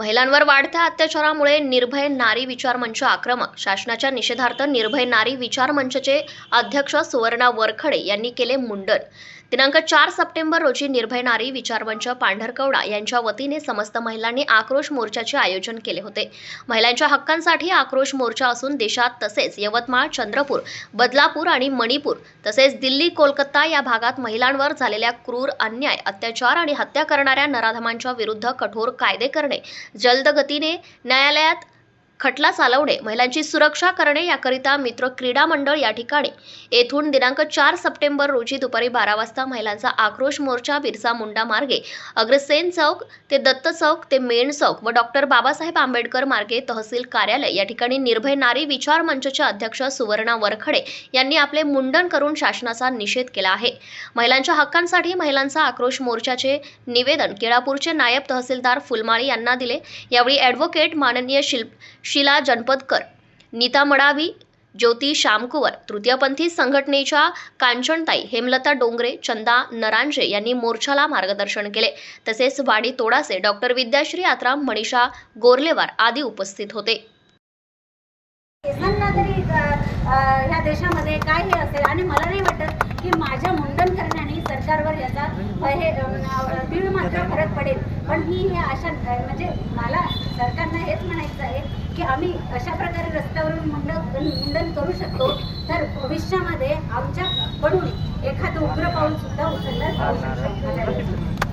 महिलांवर वाढत्या अत्याचारामुळे निर्भय नारी विचार मंच आक्रमक. शासनाच्या निषेधार्थ निर्भय नारी विचार मंचचे अध्यक्ष सुवर्णा वरखडे यांनी केले मुंडन. दिनांक चार सप्टेंबर रोजी निर्भय नारी पांढरकवडा यांच्या वतीने समस्त महिलांनी आक्रोश मोर्चाचे आयोजन केले होते. महिलांच्या हक्कांसाठी आक्रोश मोर्चा असून देशात तसेच यवतमाळ चंद्रपूर बदलापूर आणि मणिपूर तसेच दिल्ली कोलकाता या भागात महिलांवर झालेल्या क्रूर अन्याय अत्याचार आणि हत्या करणाऱ्या नराधमांच्या विरुद्ध कठोर कायदे करणे जलदगतीने न्यायालयात खटला चालवणे महिलांची सुरक्षा करणे याकरिता मित्र क्रीडा मंडळ या ठिकाणी येथून दिनांक चार सप्टेंबर रोजी दुपारी बारा वाजता महिलांचा आक्रोश मोर्चा बिरसा मुंडा मार्गे अग्रसेन चौक ते दत्त चौक ते मेण चौक व डॉक्टर बाबासाहेब आंबेडकर मार्गे तहसील कार्यालय या ठिकाणी निर्भय नारी विचार मंचच्या अध्यक्ष सुवर्णा वरखडे यांनी आपले मुंडन करून शासनाचा निषेध केला आहे. महिलांच्या हक्कांसाठी महिलांचा आक्रोश मोर्चाचे निवेदन केळापूरचे नायब तहसीलदार फुलमाळी यांना दिले. यावेळी ॲडव्होकेट माननीय शिल्प शिला जनपदकर नीता मडावी ज्योती श्यामकुवर तृतीयपंथी संघटनेच्या कांचनताई हेमलता डोंगरे चंदा नरांजे यांनी मोर्चाला मार्गदर्शन केले. तसेच वाडी तोडासे डॉक्टर विद्याश्री आत्राम मनीषा गोरलेवार आदी उपस्थित होते. ह्या देशामध्ये काय हे असेल? आणि मला नाही वाटत की माझ्या मुंडन करण्याने सरकारवर याचा हे अ, दीड मात्र फरक पडेल. पण मी हे अशा म्हणजे मला सरकारनं हेच म्हणायचं आहे की आम्ही अशा प्रकारे रस्त्यावरून मुंड मुंडन करू शकतो तर भविष्यामध्ये आमच्याकडून एखादं उग्र पाऊल सुद्धा उचललं जाऊ शकतं.